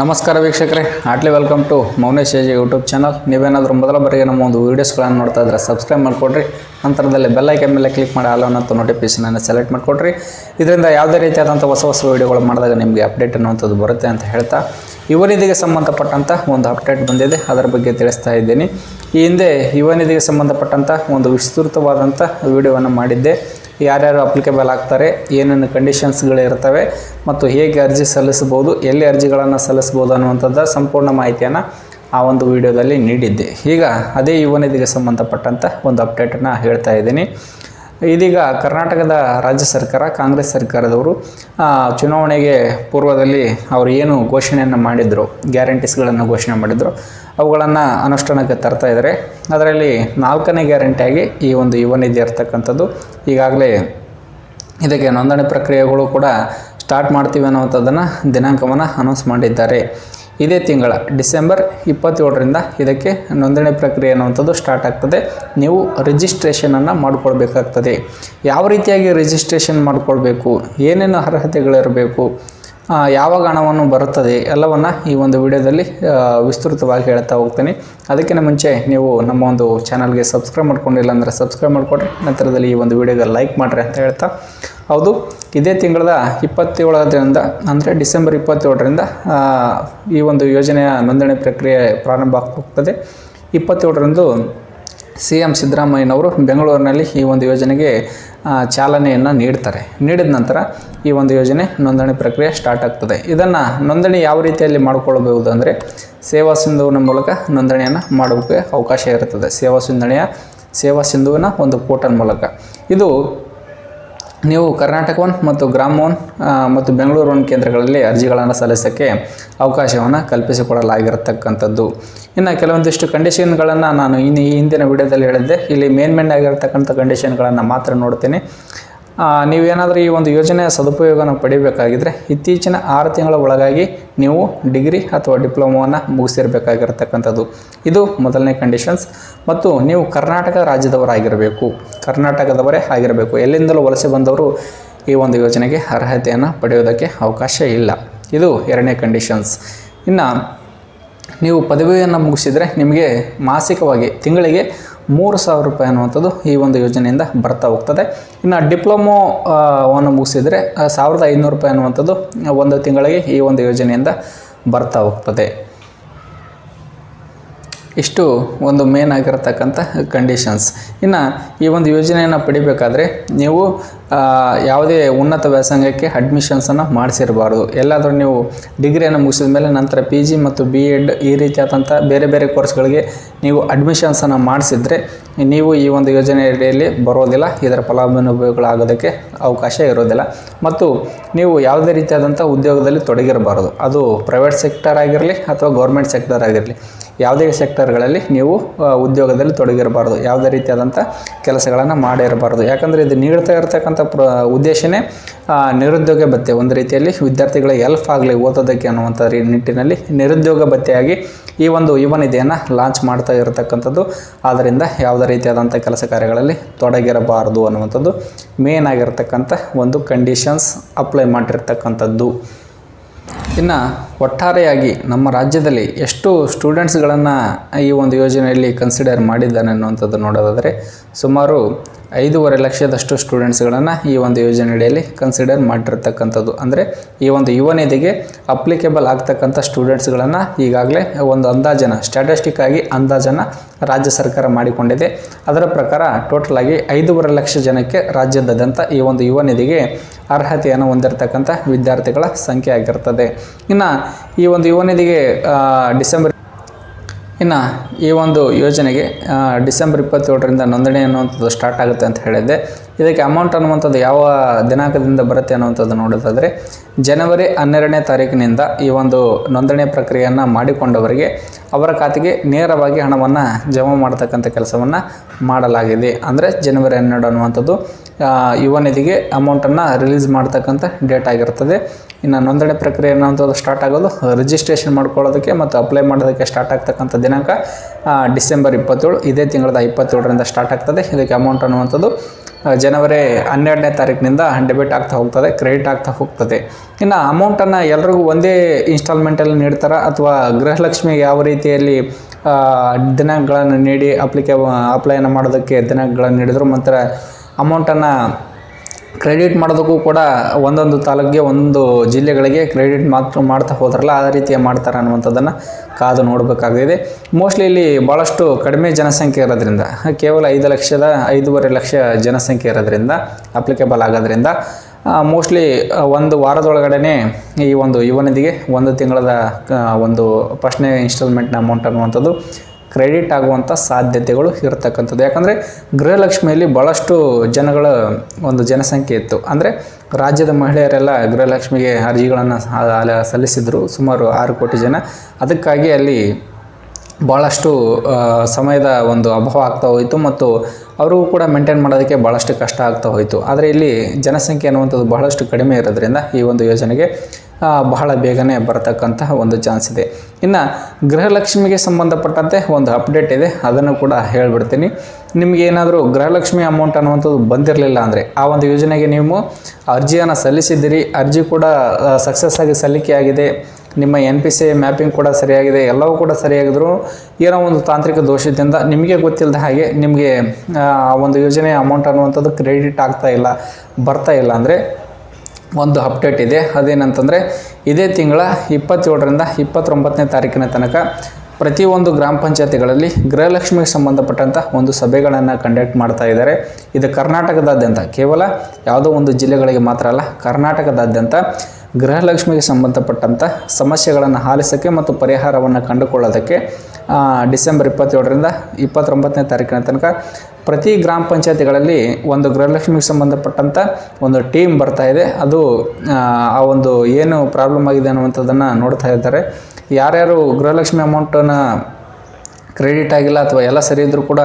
ನಮಸ್ಕಾರ ವೀಕ್ಷಕರೇ heartily welcome to Mounesh H YouTube channel. ನೀವೇನಾದರೂ ಮೊದಲ ಬಾರಿಗೆ ನಮ್ಮ ಒಂದು ವೀಡಿಯೋಸ್ಗಳನ್ನು ನೋಡ್ತಾ ಇದ್ದರೆ ಸಬ್ಸ್ಕ್ರೈಬ್ ಮಾಡಿಕೊಡ್ರಿ. ನಂತರದಲ್ಲಿ ಬೆಲ್ ಐಕನ್ ಮೇಲೆ ಕ್ಲಿಕ್ ಮಾಡಿ ಆಲ್ ಅನ್ನೋ ನೋಟಿಫಿಕೇಷನನ್ನು ಸೆಲೆಕ್ಟ್ ಮಾಡಿಕೊಡ್ರಿ. ಇದರಿಂದ ಯಾವುದೇ ರೀತಿಯಾದಂಥ ಹೊಸ ಹೊಸ ವೀಡಿಯೋಗಳು ಮಾಡಿದಾಗ ನಿಮಗೆ ಅಪ್ಡೇಟ್ ಅನ್ನುವಂಥದ್ದು ಬರುತ್ತೆ ಅಂತ ಹೇಳ್ತಾ ಯುವನಿಧಿಗೆ ಸಂಬಂಧಪಟ್ಟಂಥ ಒಂದು ಅಪ್ಡೇಟ್ ಬಂದಿದೆ. ಅದರ ಬಗ್ಗೆ ತಿಳಿಸ್ತಾ ಇದ್ದೀನಿ. ಈ ಹಿಂದೆ ಯುವನಿಧಿಗೆ ಸಂಬಂಧಪಟ್ಟಂಥ ಒಂದು ವಿಸ್ತೃತವಾದಂಥ ವಿಡಿಯೋವನ್ನು ಮಾಡಿದ್ದೆ. ಯಾರ್ಯಾರು ಅಪ್ಲಿಕೇಬಲ್ ಆಗ್ತಾರೆ, ಏನೇನು ಕಂಡೀಷನ್ಸ್ಗಳು ಇರ್ತವೆ ಮತ್ತು ಹೇಗೆ ಅರ್ಜಿ ಸಲ್ಲಿಸ್ಬೋದು ಎಲ್ಲಿ ಅರ್ಜಿಗಳನ್ನು ಸಲ್ಲಿಸ್ಬೋದು ಅನ್ನುವಂಥದ್ದು ಸಂಪೂರ್ಣ ಮಾಹಿತಿಯನ್ನು ಆ ಒಂದು ವಿಡಿಯೋದಲ್ಲಿ ನೀಡಿದ್ದೆ. ಈಗ ಅದೇ ಯುವ ನಿಧಿಗೆ ಸಂಬಂಧಪಟ್ಟಂಥ ಒಂದು ಅಪ್ಡೇಟನ್ನು ಹೇಳ್ತಾ ಇದ್ದೀನಿ. ಇದೀಗ ಕರ್ನಾಟಕದ ರಾಜ್ಯ ಸರ್ಕಾರ, ಕಾಂಗ್ರೆಸ್ ಸರ್ಕಾರದವರು ಚುನಾವಣೆಗೆ ಪೂರ್ವದಲ್ಲಿ ಅವರು ಏನು ಘೋಷಣೆಯನ್ನು ಮಾಡಿದರು, ಗ್ಯಾರಂಟೀಸ್ಗಳನ್ನು ಘೋಷಣೆ ಮಾಡಿದರು, ಅವುಗಳನ್ನು ಅನುಷ್ಠಾನಕ್ಕೆ ತರ್ತಾ ಇದ್ದಾರೆ ಅದರಲ್ಲಿ ನಾಲ್ಕನೇ ಗ್ಯಾರಂಟಿಯಾಗಿ ಈ ಒಂದು ಯುವ ನಿಧಿ ಇರ್ತಕ್ಕಂಥದ್ದು. ಈಗಾಗಲೇ ಇದಕ್ಕೆ ನೋಂದಣಿ ಪ್ರಕ್ರಿಯೆಗಳು ಕೂಡ ಸ್ಟಾರ್ಟ್ ಮಾಡ್ತೀವಿ ಅನ್ನುವಂಥದ್ದನ್ನು ದಿನಾಂಕವನ್ನು ಅನೌನ್ಸ್ ಮಾಡಿದ್ದಾರೆ. ಇದೇ ತಿಂಗಳ ಡಿಸೆಂಬರ್ ಇಪ್ಪತ್ತೇಳರಿಂದ ಇದಕ್ಕೆ ನೋಂದಣಿ ಪ್ರಕ್ರಿಯೆ ಅನ್ನುವಂಥದ್ದು ಸ್ಟಾರ್ಟ್ ಆಗ್ತದೆ. ನೀವು ರಿಜಿಸ್ಟ್ರೇಷನನ್ನು ಮಾಡಿಕೊಳ್ಬೇಕಾಗ್ತದೆ. ಯಾವ ರೀತಿಯಾಗಿ ರಿಜಿಸ್ಟ್ರೇಷನ್ ಮಾಡಿಕೊಳ್ಬೇಕು? ಏನೇನು ಅರ್ಹತೆಗಳಿರಬೇಕು? ಯಾವಾಗ ಹಣವನ್ನು ಬರುತ್ತದೆ ಎಲ್ಲವನ್ನು ಈ ಒಂದು ವಿಡಿಯೋದಲ್ಲಿ ವಿಸ್ತೃತವಾಗಿ ಹೇಳ್ತಾ ಹೋಗ್ತೀನಿ. ಅದಕ್ಕಿಂತ ಮುಂಚೆ ನೀವು ನಮ್ಮ ಒಂದು ಚಾನಲ್ಗೆ ಸಬ್ಸ್ಕ್ರೈಬ್ ಮಾಡ್ಕೊಂಡಿಲ್ಲ ಅಂದರೆ ಸಬ್ಸ್ಕ್ರೈಬ್ ಮಾಡಿಕೊಡ್ರಿ. ನಂತರದಲ್ಲಿ ಈ ಒಂದು ವಿಡಿಯೋಗೆ ಲೈಕ್ ಮಾಡಿರಿ ಅಂತ ಹೇಳ್ತಾ. ಹೌದು, ಇದೇ ತಿಂಗಳದ ಇಪ್ಪತ್ತೇಳರಿಂದ, ಅಂದರೆ ಡಿಸೆಂಬರ್ ಇಪ್ಪತ್ತೇಳರಿಂದ ಈ ಒಂದು ಯೋಜನೆಯ ನೋಂದಣಿ ಪ್ರಕ್ರಿಯೆ ಪ್ರಾರಂಭ ಆಗ್ತದೆ ಇಪ್ಪತ್ತೇಳರಂದು ಸಿ ಎಂ ಸಿದ್ದರಾಮಯ್ಯನವರು ಬೆಂಗಳೂರಿನಲ್ಲಿ ಈ ಒಂದು ಯೋಜನೆಗೆ ಚಾಲನೆಯನ್ನು ನೀಡ್ತಾರೆ. ನೀಡಿದ ನಂತರ ಈ ಒಂದು ಯೋಜನೆ ನೋಂದಣಿ ಪ್ರಕ್ರಿಯೆ ಸ್ಟಾರ್ಟ್ ಆಗ್ತದೆ. ಇದನ್ನು ನೋಂದಣಿ ಯಾವ ರೀತಿಯಲ್ಲಿ ಮಾಡಿಕೊಳ್ಳಬಹುದು ಅಂದರೆ ಸೇವಾ ಸಿಂಧುವಿನ ಮೂಲಕ ನೋಂದಣಿಯನ್ನು ಮಾಡೋಕ್ಕೆ ಅವಕಾಶ ಇರುತ್ತದೆ ಸೇವಾ ಸಿಂಧಣಿಯ ಸೇವಾ ಸಿಂಧುವಿನ ಒಂದು ಪೋರ್ಟಲ್ ಮೂಲಕ. ಇದು ನೀವು ಕರ್ನಾಟಕ ಒನ್ ಮತ್ತು ಗ್ರಾಮ ಒನ್ ಮತ್ತು ಬೆಂಗಳೂರು ಒನ್ ಕೇಂದ್ರಗಳಲ್ಲಿ ಅರ್ಜಿಗಳನ್ನು ಸಲ್ಲಿಸೋಕ್ಕೆ ಅವಕಾಶವನ್ನು ಕಲ್ಪಿಸಿಕೊಡಲಾಗಿರತಕ್ಕಂಥದ್ದು. ಇನ್ನು ಕೆಲವೊಂದಿಷ್ಟು ಕಂಡೀಷನ್ಗಳನ್ನು ನಾನು ಇನ್ನು ಈ ಹಿಂದಿನ ವಿಡಿಯೋದಲ್ಲಿ ಹೇಳಿದ್ದೆ. ಇಲ್ಲಿ ಮೇನ್ ಮೇನ್ ಆಗಿರತಕ್ಕಂಥ ಕಂಡೀಷನ್ಗಳನ್ನು ಮಾತ್ರ ನೋಡ್ತೀನಿ. ನೀವೇನಾದರೂ ಈ ಒಂದು ಯೋಜನೆಯ ಸದುಪಯೋಗನ ಪಡಿಬೇಕಾಗಿದ್ದರೆ ಇತ್ತೀಚಿನ ಆರು ತಿಂಗಳ ಒಳಗಾಗಿ ನೀವು ಡಿಗ್ರಿ ಅಥವಾ ಡಿಪ್ಲೊಮೋವನ್ನು ಮುಗಿಸಿರಬೇಕಾಗಿರ್ತಕ್ಕಂಥದ್ದು. ಇದು ಮೊದಲನೇ ಕಂಡೀಷನ್ಸ್ ಮತ್ತು ನೀವು ಕರ್ನಾಟಕ ರಾಜ್ಯದವರಾಗಿರಬೇಕು. ಕರ್ನಾಟಕದವರೇ ಆಗಿರಬೇಕು. ಎಲ್ಲಿಂದಲೂ ವಲಸೆ ಬಂದವರು ಈ ಒಂದು ಯೋಜನೆಗೆ ಅರ್ಹತೆಯನ್ನು ಪಡೆಯೋದಕ್ಕೆ ಅವಕಾಶ ಇಲ್ಲ. ಇದು ಎರಡನೇ ಕಂಡೀಷನ್ಸ್ ಇನ್ನು, ನೀವು ಪದವಿಯನ್ನು ಮುಗಿಸಿದರೆ ನಿಮಗೆ ಮಾಸಿಕವಾಗಿ ತಿಂಗಳಿಗೆ ಮೂರು ಸಾವಿರ ರೂಪಾಯಿ ಅನ್ನುವಂಥದ್ದು ಈ ಒಂದು ಯೋಜನೆಯಿಂದ ಬರ್ತಾ ಹೋಗ್ತದೆ. ಇನ್ನು ಡಿಪ್ಲೊಮೋವನ್ನು ಮುಗಿಸಿದರೆ ಸಾವಿರದ ಐನೂರು ರೂಪಾಯಿ ಅನ್ನುವಂಥದ್ದು ಒಂದು ತಿಂಗಳಿಗೆ ಈ ಒಂದು ಯೋಜನೆಯಿಂದ ಬರ್ತಾ ಹೋಗ್ತದೆ. ಇಷ್ಟು ಒಂದು ಮೇನ್ ಆಗಿರತಕ್ಕಂಥ ಕಂಡೀಷನ್ಸ್ ಇನ್ನು ಈ ಒಂದು ಯೋಜನೆಯನ್ನು ಪಡಿಬೇಕಾದ್ರೆ ನೀವು ಯಾವುದೇ ಉನ್ನತ ವ್ಯಾಸಂಗಕ್ಕೆ ಅಡ್ಮಿಷನ್ಸನ್ನು ಮಾಡಿಸಿರಬಾರ್ದು. ಎಲ್ಲಾದರೂ ನೀವು ಡಿಗ್ರಿಯನ್ನು ಮುಗಿಸಿದ ಮೇಲೆ ನಂತರ ಪಿ ಜಿ ಮತ್ತು ಬಿ ಎಡ್ ಈ ರೀತಿಯಾದಂಥ ಬೇರೆ ಬೇರೆ ಕೋರ್ಸ್ಗಳಿಗೆ ನೀವು ಅಡ್ಮಿಷನ್ಸನ್ನು ಮಾಡಿಸಿದರೆ ನೀವು ಈ ಒಂದು ಯೋಜನೆ ಅಡಿಯಲ್ಲಿ ಬರೋದಿಲ್ಲ. ಇದರ ಫಲಾನುಭವಿಗಳಾಗೋದಕ್ಕೆ ಅವಕಾಶ ಇರೋದಿಲ್ಲ. ಮತ್ತು ನೀವು ಯಾವುದೇ ರೀತಿಯಾದಂಥ ಉದ್ಯೋಗದಲ್ಲಿ ತೊಡಗಿರಬಾರ್ದು. ಅದು ಪ್ರೈವೇಟ್ ಸೆಕ್ಟರ್ ಆಗಿರಲಿ ಅಥವಾ ಗೌರ್ಮೆಂಟ್ ಸೆಕ್ಟರ್ ಆಗಿರಲಿ. ಯಾವುದೇ ಸೆಕ್ಟರ್ಗಳಲ್ಲಿ ನೀವು ಉದ್ಯೋಗದಲ್ಲಿ ತೊಡಗಿರಬಾರ್ದು. ಯಾವುದೇ ರೀತಿಯಾದಂಥ ಕೆಲಸಗಳನ್ನು ಮಾಡಿರಬಾರ್ದು ಯಾಕಂದರೆ ಇದು ನೀಡ್ತಾ ಇರತಕ್ಕಂಥ ಪ್ರ, ಉದ್ದೇಶನೇ ನಿರುದ್ಯೋಗ ಭತ್ಯೆ. ಒಂದು ರೀತಿಯಲ್ಲಿ ವಿದ್ಯಾರ್ಥಿಗಳಿಗೆ ಎಲ್ಪ್ ಆಗಲಿ ಓದೋದಕ್ಕೆ ಅನ್ನುವಂಥ ನಿಟ್ಟಿನಲ್ಲಿ ನಿರುದ್ಯೋಗ ಭತ್ಯೆಯಾಗಿ ಈ ಒಂದು ಯುವ ನಿಧಿಯನ್ನು ಲಾಂಚ್ ಮಾಡ್ತಾ ಇರತಕ್ಕಂಥದ್ದು. ಆದ್ದರಿಂದ ಯಾವುದೇ ರೀತಿಯಾದಂಥ ಕೆಲಸ ಕಾರ್ಯಗಳಲ್ಲಿ ತೊಡಗಿರಬಾರ್ದು ಅನ್ನುವಂಥದ್ದು ಮೇನ್ ಆಗಿರ್ತಕ್ಕಂಥ ಒಂದು ಕಂಡೀಷನ್ಸ್ ಅಪ್ಲೈ ಮಾಡಿರ್ತಕ್ಕಂಥದ್ದು. ಇನ್ನು ಒಟ್ಟಾರೆಯಾಗಿ ನಮ್ಮ ರಾಜ್ಯದಲ್ಲಿ ಎಷ್ಟು ಸ್ಟೂಡೆಂಟ್ಸ್ಗಳನ್ನು ಈ ಒಂದು ಯೋಜನೆಯಲ್ಲಿ ಕನ್ಸಿಡರ್ ಮಾಡಿದ್ದಾನೆ ಅನ್ನುವಂಥದ್ದು ನೋಡೋದಾದರೆ ಸುಮಾರು ಐದೂವರೆ ಲಕ್ಷದಷ್ಟು ಸ್ಟೂಡೆಂಟ್ಸ್ಗಳನ್ನು ಈ ಒಂದು ಯೋಜನೆಯಡಿಯಲ್ಲಿ ಕನ್ಸಿಡರ್ ಮಾಡಿರ್ತಕ್ಕಂಥದ್ದು. ಅಂದರೆ ಈ ಒಂದು ಯುವ ನಿಧಿಗೆ ಅಪ್ಲಿಕೇಬಲ್ ಆಗ್ತಕ್ಕಂಥ ಸ್ಟೂಡೆಂಟ್ಸ್ಗಳನ್ನು ಈಗಾಗಲೇ ಒಂದು ಅಂದಾಜನ ಸ್ಟ್ಯಾಟಿಸ್ಟಿಕ್ ಆಗಿ ಅಂದಾಜನ ರಾಜ್ಯ ಸರ್ಕಾರ ಮಾಡಿಕೊಂಡಿದೆ. ಅದರ ಪ್ರಕಾರ ಟೋಟಲ್ ಆಗಿ ಐದೂವರೆ ಲಕ್ಷ ಜನಕ್ಕೆ ರಾಜ್ಯದಾದ್ಯಂತ ಈ ಒಂದು ಯುವ ನಿಧಿಗೆ ಅರ್ಹತೆಯನ್ನು ಹೊಂದಿರತಕ್ಕಂಥ ವಿದ್ಯಾರ್ಥಿಗಳ ಸಂಖ್ಯೆ ಆಗಿರ್ತದೆ. ಇನ್ನು ಈ ಒಂದು ಯುವ ನಿಧಿಗೆ ಡಿಸೆಂಬರ್ ಇನ್ನು ಈ ಒಂದು ಯೋಜನೆಗೆ ಡಿಸೆಂಬರ್ ಇಪ್ಪತ್ತೇಳರಿಂದ ನೋಂದಣಿ ಅನ್ನುವಂಥದ್ದು ಸ್ಟಾರ್ಟ್ ಆಗುತ್ತೆ ಅಂತ ಹೇಳಿದ್ದೆ. ಇದಕ್ಕೆ ಅಮೌಂಟ್ ಅನ್ನುವಂಥದ್ದು ಯಾವ ದಿನಾಂಕದಿಂದ ಬರುತ್ತೆ ಅನ್ನುವಂಥದ್ದು ನೋಡೋದಾದರೆ, ಜನವರಿ ಹನ್ನೆರಡನೇ ತಾರೀಕಿನಿಂದ ಈ ಒಂದು ನೋಂದಣಿ ಪ್ರಕ್ರಿಯೆಯನ್ನು ಮಾಡಿಕೊಂಡವರಿಗೆ ಅವರ ಖಾತೆಗೆ ನೇರವಾಗಿ ಹಣವನ್ನು ಜಮಾ ಮಾಡತಕ್ಕಂಥ ಕೆಲಸವನ್ನು ಮಾಡಲಾಗಿದೆ. ಅಂದರೆ ಜನವರಿ ಹನ್ನೆರಡು ಅನ್ನುವಂಥದ್ದು ಯುವ ನಿಧಿಗೆ ಅಮೌಂಟನ್ನು ರಿಲೀಸ್ ಮಾಡ್ತಕ್ಕಂಥ ಡೇಟ್ ಆಗಿರ್ತದೆ. ಇನ್ನು ನೋಂದಣಿ ಪ್ರಕ್ರಿಯೆ ಅನ್ನುವಂಥದ್ದು ಸ್ಟಾರ್ಟ್ ಆಗೋದು ರಿಜಿಸ್ಟ್ರೇಷನ್ ಮಾಡ್ಕೊಳ್ಳೋದಕ್ಕೆ ಮತ್ತು ಅಪ್ಲೈ ಮಾಡೋದಕ್ಕೆ ಸ್ಟಾರ್ಟ್ ಆಗ್ತಕ್ಕಂಥ ದಿನಾಂಕ ಡಿಸೆಂಬರ್ ಇಪ್ಪತ್ತೇಳು. ಇದೇ ತಿಂಗಳದ ಇಪ್ಪತ್ತೇಳರಿಂದ ಸ್ಟಾರ್ಟ್ ಆಗ್ತದೆ. ಇದಕ್ಕೆ ಅಮೌಂಟ್ ಅನ್ನುವಂಥದ್ದು ಜನವರಿ ಹನ್ನೆರಡನೇ ತಾರೀಕಿನಿಂದ ಡೆಬಿಟ್ ಆಗ್ತಾ ಹೋಗ್ತದೆ, ಕ್ರೆಡಿಟ್ ಆಗ್ತಾ ಹೋಗ್ತದೆ. ಇನ್ನು ಅಮೌಂಟನ್ನು ಎಲ್ರಿಗೂ ಒಂದೇ ಇನ್ಸ್ಟಾಲ್ಮೆಂಟಲ್ಲಿ ನೀಡ್ತಾರೆ? ಅಥವಾ ಗೃಹಲಕ್ಷ್ಮಿಗೆ ಯಾವ ರೀತಿಯಲ್ಲಿ ದಿನಾಂಕಗಳನ್ನು ನೀಡಿ ಅಪ್ಲಿಕೇ ಅಪ್ಲೈನ ಮಾಡೋದಕ್ಕೆ ದಿನಾಂಕಗಳನ್ನು ನೀಡಿದ್ರು ಮತ್ತು ಅಮೌಂಟನ್ನು ಕ್ರೆಡಿಟ್ ಮಾಡೋದಕ್ಕೂ ಕೂಡ ಒಂದೊಂದು ತಾಲೂಕಿಗೆ ಒಂದು ಜಿಲ್ಲೆಗಳಿಗೆ ಕ್ರೆಡಿಟ್ ಮಾತ್ರ ಮಾಡ್ತಾ ಹೋದ್ರಲ್ಲ ಆ ರೀತಿಯ ಮಾಡ್ತಾರೆ ಅನ್ನುವಂಥದ್ದನ್ನು ಕಾದು ನೋಡಬೇಕಾಗಿದೆ ಮೋಸ್ಟ್ಲಿ ಇಲ್ಲಿ ಭಾಳಷ್ಟು ಕಡಿಮೆ ಜನಸಂಖ್ಯೆ ಇರೋದ್ರಿಂದ, ಕೇವಲ ಐದು ಲಕ್ಷದ ಐದೂವರೆ ಲಕ್ಷ ಜನಸಂಖ್ಯೆ ಇರೋದ್ರಿಂದ ಅಪ್ಲಿಕೇಬಲ್ ಆಗೋದ್ರಿಂದ ಮೋಸ್ಟ್ಲಿ ಒಂದು ವಾರದೊಳಗಡೆ ಈ ಒಂದು ಯುವ ನಿಧಿಗೆ ಒಂದು ತಿಂಗಳದ ಒಂದು ಫಸ್ಟ್ನೇ ಇನ್ಸ್ಟಾಲ್ಮೆಂಟ್ನ ಅಮೌಂಟ್ ಅನ್ನುವಂಥದ್ದು ಕ್ರೆಡಿಟ್ ಆಗುವಂಥ ಸಾಧ್ಯತೆಗಳು ಇರತಕ್ಕಂಥದ್ದು. ಯಾಕಂದರೆ ಗೃಹಲಕ್ಷ್ಮಿಯಲ್ಲಿ ಭಾಳಷ್ಟು ಜನಗಳ ಒಂದು ಜನಸಂಖ್ಯೆ ಇತ್ತು. ಅಂದರೆ ರಾಜ್ಯದ ಮಹಿಳೆಯರೆಲ್ಲ ಗೃಹಲಕ್ಷ್ಮಿಗೆ ಅರ್ಜಿಗಳನ್ನು ಸಲ್ಲಿಸಿದರು. ಸುಮಾರು ಆರು ಕೋಟಿ ಜನ. ಅದಕ್ಕಾಗಿ ಅಲ್ಲಿ ಭಾಳಷ್ಟು ಸಮಯದ ಒಂದು ಅಭಾವ ಆಗ್ತಾ ಹೋಯಿತು ಮತ್ತು ಅವ್ರಿಗೂ ಕೂಡ ಮೇಂಟೈನ್ ಮಾಡೋದಕ್ಕೆ ಭಾಳಷ್ಟು ಕಷ್ಟ ಆಗ್ತಾ ಹೋಯಿತು. ಆದರೆ ಇಲ್ಲಿ ಜನಸಂಖ್ಯೆ ಅನ್ನುವಂಥದ್ದು ಬಹಳಷ್ಟು ಕಡಿಮೆ ಇರೋದ್ರಿಂದ ಈ ಒಂದು ಯೋಜನೆಗೆ ಬಹಳ ಬೇಗನೆ ಬರತಕ್ಕಂತಹ ಒಂದು ಚಾನ್ಸ್ ಇದೆ. ಇನ್ನು ಗೃಹಲಕ್ಷ್ಮಿಗೆ ಸಂಬಂಧಪಟ್ಟಂತೆ ಒಂದು ಅಪ್ಡೇಟ್ ಇದೆ, ಅದನ್ನು ಕೂಡ ಹೇಳ್ಬಿಡ್ತೀನಿ. ನಿಮಗೆ ಏನಾದರೂ ಗೃಹಲಕ್ಷ್ಮಿ ಅಮೌಂಟ್ ಅನ್ನುವಂಥದ್ದು ಬಂದಿರಲಿಲ್ಲ ಅಂದರೆ ಆ ಒಂದು ಯೋಜನೆಗೆ ನೀವು ಅರ್ಜಿಯನ್ನು ಸಲ್ಲಿಸಿದ್ದೀರಿ, ಅರ್ಜಿ ಕೂಡ ಸಕ್ಸಸ್ ಆಗಿ ಸಲ್ಲಿಕೆ ಆಗಿದೆ ನಿಮ್ಮ ಎನ್ ಪಿ ಸಿ ಮ್ಯಾಪಿಂಗ್ ಕೂಡ ಸರಿಯಾಗಿದೆ, ಎಲ್ಲವೂ ಕೂಡ ಸರಿಯಾಗಿದ್ರು. ಏನೋ ಒಂದು ತಾಂತ್ರಿಕ ದೋಷದಿಂದ ನಿಮಗೆ ಗೊತ್ತಿಲ್ಲದ ಹಾಗೆ ನಿಮಗೆ, ಆ, ಒಂದು ಯೋಜನೆ ಅಮೌಂಟ್ ಅನ್ನುವಂಥದ್ದು ಕ್ರೆಡಿಟ್ ಆಗ್ತಾ ಇಲ್ಲ, ಬರ್ತಾ ಇಲ್ಲ ಅಂದರೆ ಒಂದು ಅಪ್ಡೇಟ್ ಇದೆ. ಅದೇನಂತಂದರೆ, ಇದೇ ತಿಂಗಳ ಇಪ್ಪತ್ತೇಳರಿಂದ ಇಪ್ಪತ್ತೊಂಬತ್ತನೇ ತಾರೀಕಿನ ತನಕ ಪ್ರತಿಯೊಂದು ಗ್ರಾಮ ಪಂಚಾಯತಿಗಳಲ್ಲಿ ಗೃಹಲಕ್ಷ್ಮಿಗೆ ಸಂಬಂಧಪಟ್ಟಂಥ ಒಂದು ಸಭೆಗಳನ್ನು ಕಂಡಕ್ಟ್ ಮಾಡ್ತಾ ಇದ್ದಾರೆ. ಇದು ಕರ್ನಾಟಕದಾದ್ಯಂತ, ಕೇವಲ ಯಾವುದೋ ಒಂದು ಜಿಲ್ಲೆಗಳಿಗೆ ಮಾತ್ರ ಅಲ್ಲ, ಕರ್ನಾಟಕದಾದ್ಯಂತ ಗೃಹಲಕ್ಷ್ಮಿಗೆ ಸಂಬಂಧಪಟ್ಟಂಥ ಸಮಸ್ಯೆಗಳನ್ನು ಆಲಿಸೋಕ್ಕೆ ಮತ್ತು ಪರಿಹಾರವನ್ನು ಕಂಡುಕೊಳ್ಳೋದಕ್ಕೆ ಡಿಸೆಂಬರ್ ಇಪ್ಪತ್ತೇಳರಿಂದ ಇಪ್ಪತ್ತೊಂಬತ್ತನೇ ತಾರೀಕಿನ ತನಕ ಪ್ರತಿ ಗ್ರಾಮ ಪಂಚಾಯತಿಗಳಲ್ಲಿ ಒಂದು ಗೃಹಲಕ್ಷ್ಮಿಗೆ ಸಂಬಂಧಪಟ್ಟಂಥ ಒಂದು ಟೀಮ್ ಬರ್ತಾ ಇದೆ. ಅದು ಆ ಒಂದು ಏನು ಪ್ರಾಬ್ಲಮ್ ಆಗಿದೆ ಅನ್ನುವಂಥದ್ದನ್ನು ನೋಡ್ತಾ ಇದ್ದಾರೆ. ಯಾರ್ಯಾರು ಗೃಹಲಕ್ಷ್ಮಿ ಅಮೌಂಟನ್ನು ಕ್ರೆಡಿಟ್ ಆಗಿಲ್ಲ ಅಥವಾ ಎಲ್ಲ ಸರಿ ಇದ್ದರೂ ಕೂಡ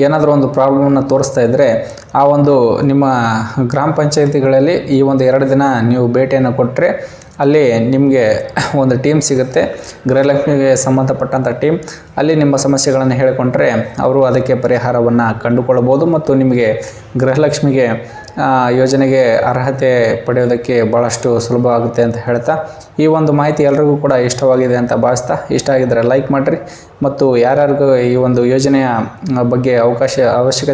ಏನಾದರೂ ಒಂದು ಪ್ರಾಬ್ಲಮನ್ನು ತೋರಿಸ್ತಾ ಇದ್ದರೆ ಆ ಒಂದು ನಿಮ್ಮ ಗ್ರಾಮ ಪಂಚಾಯಿತಿಗಳಲ್ಲಿ ಈ ಒಂದು ಎರಡು ದಿನ ನೀವು ಭೇಟಿಯನ್ನು ಕೊಟ್ಟರೆ ಅಲ್ಲಿ ನಿಮಗೆ ಒಂದು ಟೀಮ್ ಸಿಗುತ್ತೆ. ಗೃಹಲಕ್ಷ್ಮಿಗೆ ಸಂಬಂಧಪಟ್ಟಂಥ ಟೀಮ್ ಅಲ್ಲಿ ನಿಮ್ಮ ಸಮಸ್ಯೆಗಳನ್ನು ಹೇಳಿಕೊಂಡ್ರೆ ಅವರು ಅದಕ್ಕೆ ಪರಿಹಾರವನ್ನು ಕಂಡುಕೊಳ್ಳಬಹುದು ಮತ್ತು ನಿಮಗೆ ಗೃಹಲಕ್ಷ್ಮಿಗೆ ಯೋಜನೆಗೆ ಅರ್ಹತೆ ಪಡೆಯೋದಕ್ಕೆ ಭಾಳಷ್ಟು ಸುಲಭ ಆಗುತ್ತೆ ಅಂತ ಹೇಳ್ತಾ ಈ ಒಂದು ಮಾಹಿತಿ ಎಲ್ರಿಗೂ ಕೂಡ ಇಷ್ಟವಾಗಿದೆ ಅಂತ ಭಾವಿಸ್ತಾ ಇಷ್ಟ ಆಗಿದ್ದರೆ ಲೈಕ್ ಮಾಡಿರಿ ಮತ್ತು ಯಾರ್ಯಾರಿಗೂ ಈ ಒಂದು ಯೋಜನೆಯ ಬಗ್ಗೆ ಅವಕಾಶ ಅವಶ್ಯಕತೆ